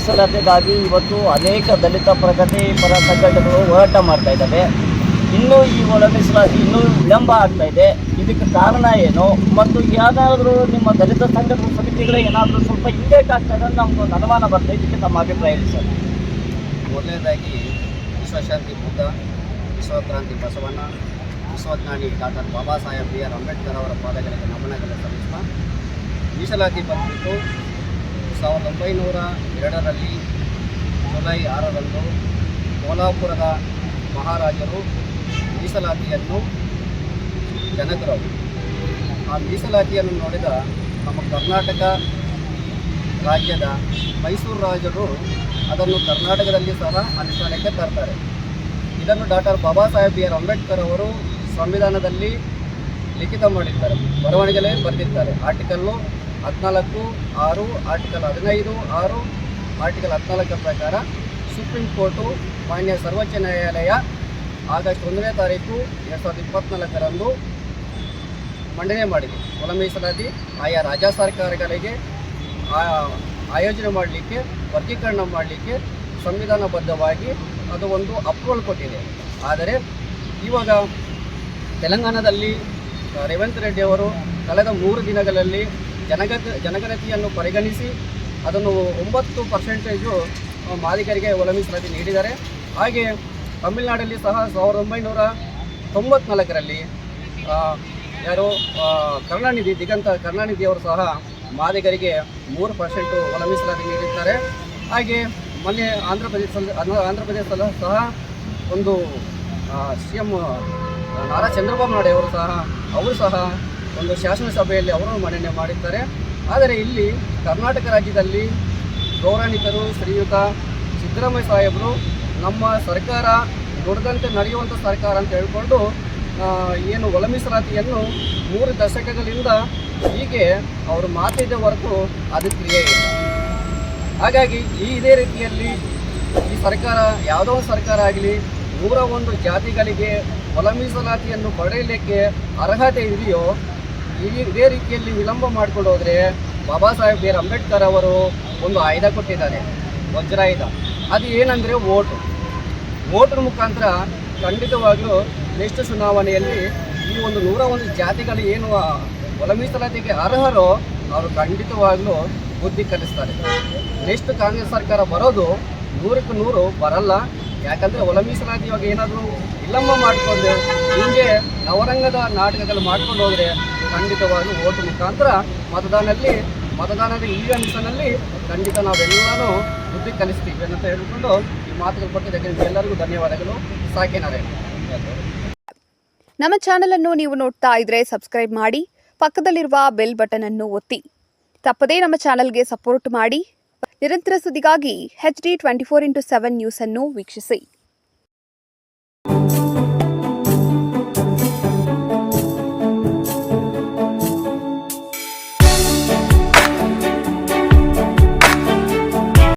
ಮೀಸಲಾತಿಗಾಗಿ ಇವತ್ತು ಅನೇಕ ದಲಿತ ಪ್ರಗತಿ ಪರ ಸಂಘಟನೆಗಳು ಹೋರಾಟ ಮಾಡ್ತಾ ಇದ್ದಾವೆ. ಇನ್ನೂ ಈ ಒಳ ಮೀಸಲಾತಿ ಇನ್ನೂ ವಿಳಂಬ ಆಗ್ತಾ ಇದೆ. ಇದಕ್ಕೆ ಕಾರಣ ಏನು? ಮತ್ತು ಯಾವ್ದಾದ್ರು ನಿಮ್ಮ ದಲಿತ ಸಂಘಟನೆ ಸಮಿತಿಗಳೇ ಏನಾದರೂ ಸ್ವಲ್ಪ ಹಿಂದೇಟ್ ಆಗ್ತಾ ಇದೆ ನಮ್ಗೆ ಒಂದು ಅನುಮಾನ ಬರ್ತಾ ಇದಕ್ಕೆ ತಮ್ಮ ಅಭಿಪ್ರಾಯ ಇದೆ ಸರ್. ಮೊದಲನೇದಾಗಿ ವಿಶ್ವಶಾಂತಿ ಬುದ್ಧ, ವಿಶ್ವಕ್ರಾಂತಿ Basavanna, ವಿಶ್ವಜ್ಞಾನಿ doctor Baba Saheb B R Ambedkar ಅವರ ಪಾದಗಳಿಗೆ ನಮನಗಳನ್ನು ಸಲ್ಲಿಸುವ ಮೀಸಲಾತಿ ಬಂದ್ಬಿಟ್ಟು ಸಾವಿರದ ಒಂಬೈನೂರ ಎರಡರಲ್ಲಿ ಜುಲೈ ಆರರಂದು ಕೋಲಾಪುರದ ಮಹಾರಾಜರು ಮೀಸಲಾತಿಯನ್ನು ಜನಕರು. ಆ ಮೀಸಲಾತಿಯನ್ನು ನೋಡಿದ ನಮ್ಮ ಕರ್ನಾಟಕ ರಾಜ್ಯದ ಮೈಸೂರು ರಾಜರು ಅದನ್ನು ಕರ್ನಾಟಕದಲ್ಲಿ ಸಹ ಅನುಷ್ಠಾನಕ್ಕೆ ತರ್ತಾರೆ. ಇದನ್ನು doctor Baba Saheb B R Ambedkar ಅವರು ಸಂವಿಧಾನದಲ್ಲಿ ಲಿಖಿತ ಮಾಡಿದ್ದಾರೆ. ಬರವಣಿಗೆಲೇ ಬರೆದಿದ್ದಾರೆ. ಆರ್ಟಿಕಲ್ಲು ಹದಿನಾಲ್ಕು, ಆರು ಆರ್ಟಿಕಲ್ ಹದಿನೈದು, ಆರು ಆರ್ಟಿಕಲ್ ಹದಿನಾಲ್ಕರ ಪ್ರಕಾರ ಸುಪ್ರೀಂ ಕೋರ್ಟು ಮಾನ್ಯ ಸರ್ವೋಚ್ಚ ನ್ಯಾಯಾಲಯ ಆಗಸ್ಟ್ ಒಂದನೇ ತಾರೀಕು ಎರಡು ಸಾವಿರದ ಇಪ್ಪತ್ತ್ನಾಲ್ಕರಂದು ಮಂಡನೆ ಮಾಡಿದೆ. ಒಳ ಮೀಸಲಾತಿ ಆಯಾ ರಾಜ್ಯ ಸರ್ಕಾರಗಳಿಗೆ ಆಯೋಜನೆ ಮಾಡಲಿಕ್ಕೆ, ವರ್ಗೀಕರಣ ಮಾಡಲಿಕ್ಕೆ ಸಂವಿಧಾನಬದ್ಧವಾಗಿ ಅದು ಒಂದು ಅಪ್ರೂವಲ್ ಕೊಟ್ಟಿದೆ. ಆದರೆ ಇವಾಗ ತೆಲಂಗಾಣದಲ್ಲಿ ರೇವಂತ್ ರೆಡ್ಡಿ ಅವರು ಕಳೆದ ಮೂರು ದಿನಗಳಲ್ಲಿ ಜನಗತ ಜನಗಣತಿಯನ್ನು ಪರಿಗಣಿಸಿ ಅದನ್ನು ಒಂಬತ್ತು ಪರ್ಸೆಂಟೇಜು ಮಾಲೀಕರಿಗೆ ಒಳ ನೀಡಿದ್ದಾರೆ ಹಾಗೆ ತಮಿಳುನಾಡಲ್ಲಿ ಸಹ ಸಾವಿರದ ಒಂಬೈನೂರ ತೊಂಬತ್ನಾಲ್ಕರಲ್ಲಿ ಯಾರು ಕರುಣಾನಿಧಿ ದಿಗಂತ ಕರುಣಾನಿಧಿ ಅವರು ಸಹ ಮಾದಿಗರಿಗೆ ಮೂರು ಪರ್ಸೆಂಟು ಒಳ ನೀಡಿದ್ದಾರೆ. ಹಾಗೆ ಮೊನ್ನೆ ಆಂಧ್ರ ಪ್ರದೇಶದಲ್ಲಿ ಆಂಧ್ರ ಪ್ರದೇಶದಲ್ಲೂ ಸಹ ಒಂದು ಸಿ ಎಂ ನಾರಾ ಚಂದ್ರಬಾಬು ನಾಯ್ಡು ಅವರು ಸಹ ಅವರು ಸಹ ಒಂದು ಶಾಸನಸಭೆಯಲ್ಲಿ ಅವರು ಮನ್ನಣೆ ಮಾಡಿದ್ದಾರೆ. ಆದರೆ ಇಲ್ಲಿ ಕರ್ನಾಟಕ ರಾಜ್ಯದಲ್ಲಿ ಗೌರವಾನ್ವಿತರು ಶ್ರೀಯುತ ಸಿದ್ದರಾಮಯ್ಯ ಸಾಹೇಬರು ನಮ್ಮ ಸರ್ಕಾರ ದುಡ್ದಂತೆ ನಡೆಯುವಂಥ ಸರ್ಕಾರ ಅಂತ ಹೇಳಿಕೊಂಡು ಏನು ಒಳ ಮೀಸಲಾತಿಯನ್ನು ಮೂರು ದಶಕಗಳಿಂದ ಹೀಗೆ ಅವರು ಮಾತಿದೆ ಹೊರತು ಅದು ಕ್ರಿಯೆ ಇಲ್ಲ. ಹಾಗಾಗಿ ಈ ಇದೇ ರೀತಿಯಲ್ಲಿ ಈ ಸರ್ಕಾರ, ಯಾವುದೋ ಒಂದು ಸರ್ಕಾರ ಆಗಲಿ, ನೂರ ಒಂದು ಜಾತಿಗಳಿಗೆ ಒಳ ಮೀಸಲಾತಿಯನ್ನು ಪಡೆಯಲಿಕ್ಕೆ ಅರ್ಹತೆ ಇದೆಯೋ ಇದೇ ರೀತಿಯಲ್ಲಿ ವಿಳಂಬ ಮಾಡ್ಕೊಂಡು ಹೋದರೆ ಬಾಬಾ ಸಾಹೇಬ್ ಬಿ ಅಂಬೇಡ್ಕರ್ ಅವರು ಒಂದು ಆಯುಧ ಕೊಟ್ಟಿದ್ದಾರೆ, ವಜ್ರಾಯುಧ. ಅದು ಏನಂದರೆ ಓಟು. ಓಟ್ರ ಮುಖಾಂತರ ಖಂಡಿತವಾಗಲೂ ನೆಕ್ಸ್ಟ್ ಚುನಾವಣೆಯಲ್ಲಿ ಈ ಒಂದು ನೂರ ಒಂದು ಜಾತಿಗಳು ಏನು ಒಳ ಮೀಸಲಾತಿಗೆ ಅರ್ಹರೋ ಅವರು ಖಂಡಿತವಾಗಲೂ ಬುದ್ಧಿ ಕಲಿಸ್ತಾರೆ. ನೆಕ್ಸ್ಟ್ ಕಾಂಗ್ರೆಸ್ ಸರ್ಕಾರ ಬರೋದು ನೂರಕ್ಕೆ ನೂರು ಬರಲ್ಲ. ಯಾಕಂದರೆ ಒಳ ಮೀಸಲಾತಿ ಇವಾಗ ಏನಾದರೂ ವಿಳಂಬ ಮಾಡಿಕೊಂಡು ಹಿಂಗೆ ನವರಂಗದ ನಾಟಕದಲ್ಲಿ ಮಾಡ್ಕೊಂಡು ಹೋದರೆ ಖಂಡಿತವಾಗ್ಲೂ ಓಟು ಮುಖಾಂತರ ಮತದಾನದಲ್ಲಿ ಮತದಾನದ ಈ ನಿಟ್ಟಿನಲ್ಲಿ ಖಂಡಿತ ನಾವೆಲ್ಲರೂ ಬುದ್ಧಿ ಕಲಿಸ್ತೀವಿ ಅಂತ ಹೇಳಿಕೊಂಡು ಈ ಮಾತುಗಳು ಬಗ್ಗೆ ಎಲ್ಲರಿಗೂ ಧನ್ಯವಾದಗಳು. ಸಾಕೇನಾರೆ ನಮ್ಮ ಚಾನೆಲ್ ಅನ್ನು ನೀವು ನೋಡ್ತಾ ಇದ್ರೆ ಸಬ್ಸ್ಕ್ರೈಬ್ ಮಾಡಿ, ಪಕ್ಕದಲ್ಲಿರುವ ಬೆಲ್ ಬಟನ್ ಅನ್ನು ಒತ್ತಿ. ತಪ್ಪದೇ ನಮ್ಮ ಚಾನೆಲ್ಗೆ ಸಪೋರ್ಟ್ ಮಾಡಿ. ನಿರಂತರ ಸುದ್ದಿಗಾಗಿ H D twenty four into seven news ಅನ್ನು ವೀಕ್ಷಿಸಿ.